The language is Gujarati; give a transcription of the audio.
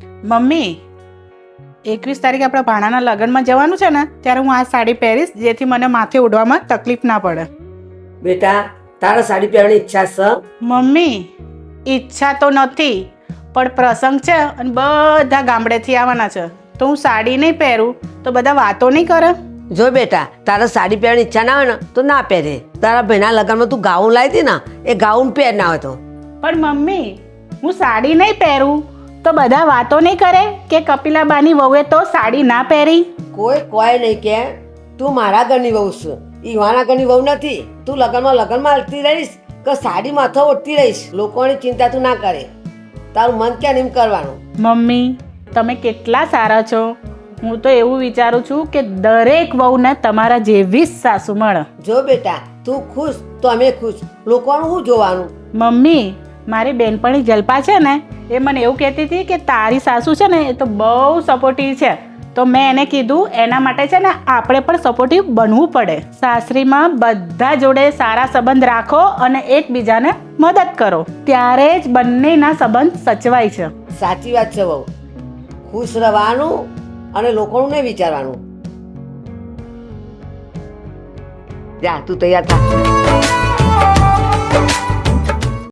મમ્મી એકવીસ તારીખે આપણા ભાણાના લગ્નમાં જવાનું છે ને ત્યારે હું આ સાડી પહેરીશ જેથી મને માથે ઉડવામાં તકલીફ ના પડે. બેટા તારા સાડી પહેરવાની ઈચ્છા છે? મમ્મી ઈચ્છા તો નથી પણ પ્રસંગ છે અને બધા ગામડેથી આવવાના છે. તો હું સાડી નહીં પહેરું તો બધા વાતો નહીં કરે. જો બેટા તારા સાડી પહેરવાની ઈચ્છા ના હોય ને તો ના પહેરે. તારા ભાઈના લગ્નમાં તું ગાઉન લાવી હતી ને એ ગાઉન પહેર ના હોય તો. પણ મમ્મી હું સાડી નહીં પહેરું તો બધા વાતો નહીં કરે કે કપિલાબાની વહુએ તો સાડી ના પહેરી? કોઈ કોઈ નહીં કે તું મારા ઘરની વહુ છું. ઈ મારા ઘરની વહુ નથી. તું લગ્નમાં લગ્નમાં હલતી રહીશ કે સાડી માથો ઓઢતી રહીશ? લોકોની ચિંતા તું ના કરે. તારું મન ક્યાં એમ કરવાનું? મમ્મી તમે કેટલા સારા છો. હું તો એવું વિચારું છું કે દરેક વહુને તમારા જેવી જ સાસુ મળે. જો બેટા તું ખુશ તો અમે ખુશ. લોકોનું શું જોવાનું? મમ્મી મારી બેનપણી જલ્પા છે ને, એ મને એવું કહેતી હતી કે તારી સાસુ છે ને, એ તો બહુ સપોર્ટિવ છે. તો મેં એને કીધું, એના માટે છે ને, આપણે પણ સપોર્ટિવ બનવું પડે. સાસરીમાં બધા જોડે સારા સંબંધ રાખો અને એકબીજાને મદદ કરો. ત્યારે જ બંનેના સંબંધ સચવાય છે. સાચી વાત છે બહુ ખુશ રહેવાનું અને લોકોનું નહીં વિચારવાનું. જા, તું તૈયાર થા.